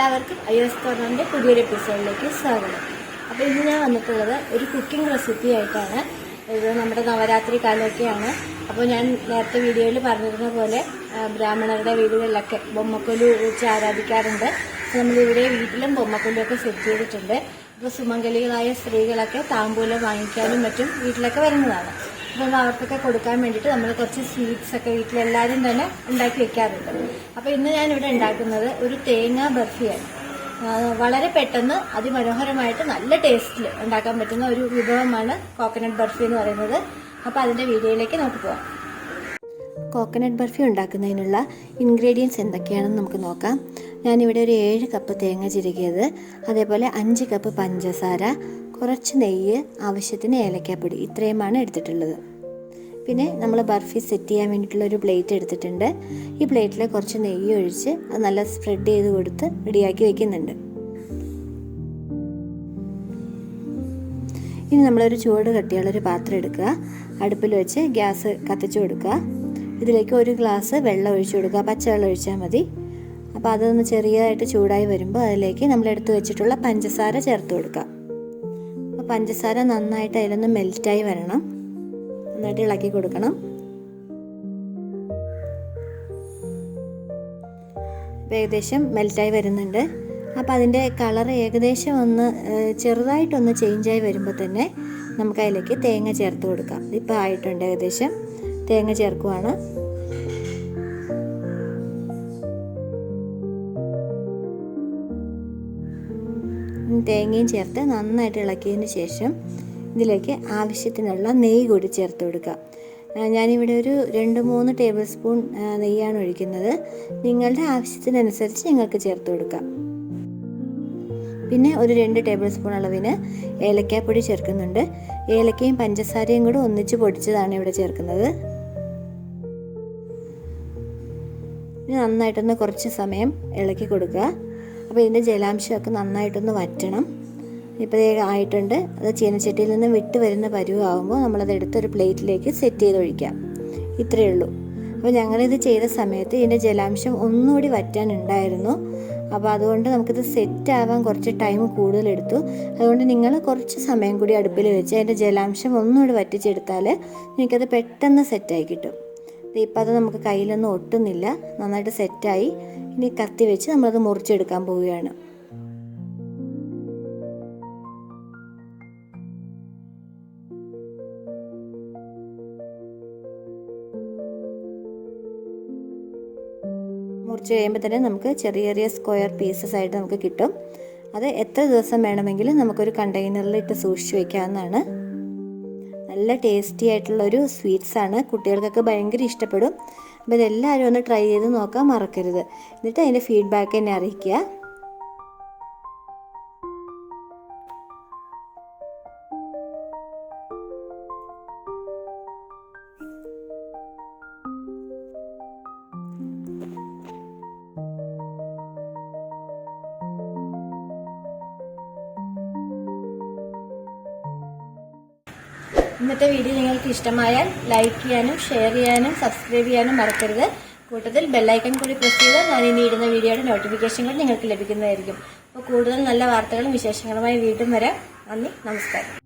എല്ലാവർക്കും എസ് കോർണറിന്റെ പുതിയൊരു എപ്പിസോഡിലേക്ക് സ്വാഗതം. അപ്പോൾ ഇന്ന് ഞാൻ വന്നിട്ടുള്ളത് ഒരു കുക്കിംഗ് റെസിപ്പി ആയിട്ടാണ്. ഇത് നമ്മുടെ നവരാത്രി കാലമൊക്കെയാണ്. അപ്പോൾ ഞാൻ നേരത്തെ വീഡിയോയിൽ പറഞ്ഞിരുന്ന പോലെ ബ്രാഹ്മണരുടെ വീടുകളിലൊക്കെ ബൊമ്മക്കൊലു വെച്ച് ആരാധിക്കാറുണ്ട്. നമ്മളിവിടെ വീട്ടിലും ബൊമ്മക്കൊലുവൊക്കെ സെറ്റ് ചെയ്തിട്ടുണ്ട്. അപ്പോൾ സുമംഗലികളായ സ്ത്രീകളൊക്കെ താമ്പൂലം വാങ്ങിക്കാനും മറ്റും വീട്ടിലൊക്കെ വരുന്നതാണ്. അപ്പം അവർക്കൊക്കെ കൊടുക്കാൻ വേണ്ടിയിട്ട് നമ്മൾ കുറച്ച് സ്വീറ്റ്സ് ഒക്കെ വീട്ടിലെല്ലാവരും തന്നെ ഉണ്ടാക്കി വെക്കാറുണ്ട്. അപ്പോൾ ഇന്ന് ഞാനിവിടെ ഉണ്ടാക്കുന്നത് ഒരു തേങ്ങ ബർഫിയാണ്. വളരെ പെട്ടെന്ന് അതിമനോഹരമായിട്ട് നല്ല ടേസ്റ്റിൽ ഉണ്ടാക്കാൻ പറ്റുന്ന ഒരു വിഭവമാണ് കോക്കനട്ട് ബർഫി എന്ന് പറയുന്നത്. അപ്പോൾ അതിന്റെ വീഡിയോയിലേക്ക് നമുക്ക് പോകാം കോക്കനട്ട് ബർഫി ഉണ്ടാക്കുന്നതിനുള്ള ഇൻഗ്രീഡിയൻസ് എന്തൊക്കെയാണെന്ന് നമുക്ക് നോക്കാം. ഞാനിവിടെ ഒരു ഏഴ് കപ്പ് തേങ്ങ ചിരുകിയത്. അതേപോലെ അഞ്ച് കപ്പ് പഞ്ചസാര കുറച്ച് നെയ്യ് ആവശ്യത്തിന് ഏലക്കാപ്പൊടി ഇത്രയുമാണ് എടുത്തിട്ടുള്ളത്. പിന്നെ നമ്മൾ ബർഫി സെറ്റ് ചെയ്യാൻ വേണ്ടിയിട്ടുള്ള ഒരു പ്ലേറ്റ് എടുത്തിട്ടുണ്ട്. ഈ പ്ലേറ്റിൽ കുറച്ച് നെയ്യ് ഒഴിച്ച് അത് നല്ല സ്പ്രെഡ് ചെയ്ത് കൊടുത്ത് റെഡിയാക്കി വെക്കുന്നുണ്ട്. ഇനി നമ്മളൊരു ചൂട് കട്ടിയുള്ളൊരു പാത്രം എടുക്കുക. അടുപ്പിൽ വെച്ച് ഗ്യാസ് കത്തിച്ചു കൊടുക്കുക. ഇതിലേക്ക് ഒരു ഗ്ലാസ് വെള്ളം ഒഴിച്ചു കൊടുക്കുക. പച്ചവെള്ളം ഒഴിച്ചാൽ മതി. അപ്പോൾ അതൊന്ന് ചെറിയതായിട്ട് ചൂടായി വരുമ്പോൾ അതിലേക്ക് നമ്മൾ എടുത്തു വെച്ചിട്ടുള്ള പഞ്ചസാര ചേർത്ത് കൊടുക്കുക. പഞ്ചസാര നന്നായിട്ട് അതിലൊന്ന് മെൽറ്റായി വരണം. നന്നായിട്ട് ഇളക്കി കൊടുക്കണം. ഏകദേശം മെൽറ്റായി വരുന്നുണ്ട്. അപ്പോൾ അതിന്റെ കളർ ഏകദേശം ഒന്ന് ചെറുതായിട്ടൊന്ന് ചേഞ്ചായി വരുമ്പോൾ തന്നെ നമുക്ക് അതിലേക്ക് തേങ്ങ ചേർത്ത് കൊടുക്കാം. ഇപ്പോൾ ആയിട്ടുണ്ട് ഏകദേശം. തേങ്ങ ചേർക്കുവാണ്. തേങ്ങയും ചേർത്ത് നന്നായിട്ട് ഇളക്കിയതിന് ശേഷം ഇതിലേക്ക് ആവശ്യത്തിനുള്ള നെയ്യ് കൂടി ചേർത്ത് കൊടുക്കുക. ഞാനിവിടെ ഒരു രണ്ട് മൂന്ന് ടേബിൾ സ്പൂൺ നെയ്യാണ് ഒഴിക്കുന്നത്. നിങ്ങളുടെ ആവശ്യത്തിനനുസരിച്ച് നിങ്ങൾക്ക് ചേർത്ത് കൊടുക്കാം. പിന്നെ ഒരു രണ്ട് ടേബിൾ സ്പൂൺ അളവിന് ഏലക്കാപ്പൊടി ചേർക്കുന്നുണ്ട്. ഏലക്കയും പഞ്ചസാരയും കൂടെ ഒന്നിച്ച് പൊടിച്ചതാണ് ഇവിടെ ചേർക്കുന്നത്. നന്നായിട്ടൊന്ന് കുറച്ച് സമയം ഇളക്കി കൊടുക്കുക. അപ്പോൾ ഇതിന്റെ ജലാംശമൊക്കെ നന്നായിട്ടൊന്ന് വറ്റണം. ഇപ്പോൾ ആയിട്ടുണ്ട്. അത് ചീനച്ചട്ടിയിൽ നിന്ന് വിട്ട് വരുന്ന പരുവാകുമ്പോൾ നമ്മളത് എടുത്തൊരു പ്ലേറ്റിലേക്ക് സെറ്റ് ചെയ്ത് ഒഴിക്കാം. ഇത്രയേ ഉള്ളൂ. അപ്പോൾ ഞങ്ങളിത് ചെയ്ത സമയത്ത് ഇതിന്റെ ജലാംശം ഒന്നുകൂടി വറ്റാനുണ്ടായിരുന്നു അപ്പോൾ അതുകൊണ്ട് നമുക്കിത് സെറ്റ് ആവാൻ കുറച്ച് ടൈം കൂടുതലെടുത്തു അതുകൊണ്ട് നിങ്ങൾ കുറച്ച് സമയം കൂടി അടുപ്പിൽ വെച്ച് അതിന്റെ ജലാംശം ഒന്നുകൂടി വറ്റിച്ചെടുത്താൽ നിങ്ങൾക്കത് പെട്ടെന്ന് സെറ്റായി കിട്ടും. ഇപ്പം അത് നമുക്ക് കയ്യിലൊന്നും ഒട്ടുന്നില്ല. നന്നായിട്ട് സെറ്റായി ഇനി കത്തി വെച്ച് നമ്മളത് മുറിച്ചെടുക്കാൻ പോവുകയാണ്. മുറിച്ച് കഴിയുമ്പോൾ തന്നെ നമുക്ക് ചെറിയ ചെറിയ സ്ക്വയർ പീസസ് ആയിട്ട് നമുക്ക് കിട്ടും. അത് എത്ര ദിവസം വേണമെങ്കിലും നമുക്കൊരു കണ്ടെയ്നറിൽ ഇട്ട് സൂക്ഷിച്ച് വെക്കാവുന്നതാണ്. നല്ല ടേസ്റ്റി ആയിട്ടുള്ള ഒരു സ്വീറ്റ്സ് ആണ്. കുട്ടികൾക്കൊക്കെ ഭയങ്കര ഇഷ്ടപ്പെടും. അപ്പോൾ ഇതെല്ലാവരും ഒന്ന് ട്രൈ ചെയ്ത് നോക്കാൻ മറക്കരുത്. എന്നിട്ട് അതിന്റെ ഫീഡ്ബാക്ക് എന്നെ അറിയിക്കുക. ഇന്നത്തെ വീഡിയോ നിങ്ങൾക്ക് ഇഷ്ടമായാൽ ലൈക്ക് ചെയ്യാനും ഷെയർ ചെയ്യാനും സബ്സ്ക്രൈബ് ചെയ്യാനും മറക്കരുത്. കൂട്ടത്തിൽ ബെല്ലൈക്കൺ കൂടി പ്രസ് ചെയ്താൽ ഞാൻ ഇനി ഇടുന്ന വീഡിയോയുടെ നോട്ടിഫിക്കേഷനുകൾ നിങ്ങൾക്ക് ലഭിക്കുന്നതായിരിക്കും. അപ്പോൾ കൂടുതൽ നല്ല വാർത്തകളും വിശേഷങ്ങളുമായി വീണ്ടും വരാം. നന്ദി നമസ്കാരം.